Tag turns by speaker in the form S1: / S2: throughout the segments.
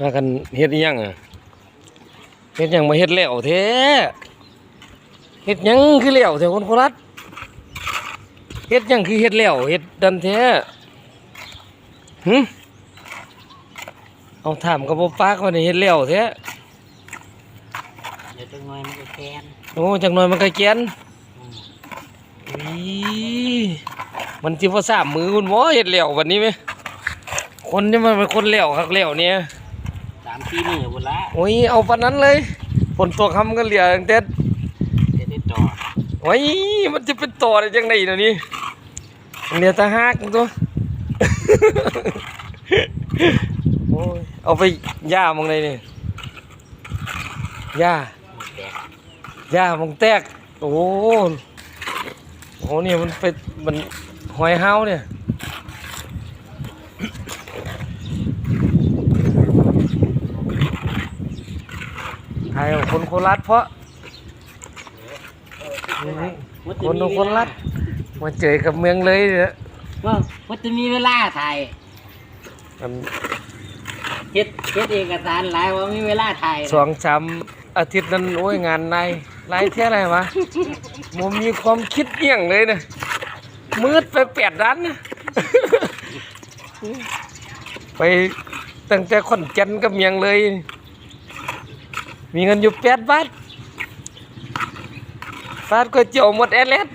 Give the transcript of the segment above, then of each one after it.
S1: มากันเฮ็ดอิหยังอะเฮ็ดหยังมาเฮ็ดแล้วแท้เฮ็ดหยังคือแล้วแท้คนโคราชเฮ็ดหยังคือเฮ็ดแล้วเฮ็ดดันแท้หึเอาถามกับบ่ปากว่านี่เฮ็ดแล้วแท้
S2: เดี๋ยวจังหน่อยมันก็แกน
S1: โอ้จักหน่อยมันก็แกน
S2: อืม
S1: อีมันสิบ่สามมือคุณหมอเฮ็ดแล้ววันนี้ไหมคนนี่มันเป็นคนแล้วคักแล้วเนี่ย
S2: สามสี่มือบุละ
S1: โอ้ยเอาปานนั้นเลยฝนตกคำก็เหลือตั้งแต่
S2: จะได้ต่อ
S1: โอ้ยมันจะเป็นต่อได้จังไดเดี๋ยวนี้เหลือแต่หากตัวโอ้ยเอาไปย่ามองเลยนี่ย่า
S2: หมดแตก
S1: ย่ามองแตกโอ้โหโอ้เนี่ยมันเป็นมันหอยเฮาเนี่ย ใครเอาคนโคราชเพราะนี่คนเอาคนรัดมาเจอกับเมืองเลยเนี่ย
S2: ว่ามันจะมีเวลาถ่าย
S1: มัน
S2: เฮ็ดเฮ็ดเอกสารหลายว่ามีเวลาถ่าย
S1: สองสามอาทิตย์นั้นโอ้ยงานในไรเท่าไรวะมันมีความคิดเอี่ยงเลยนะมืดไปแปดด้านนะไปตั้งแต่ขอนแก่นกับเมียงเลย มีเงินอยู่แปดบาทบาทก็เจียวหมดแอดเลส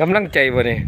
S1: กำลังใจบ่เนี่ย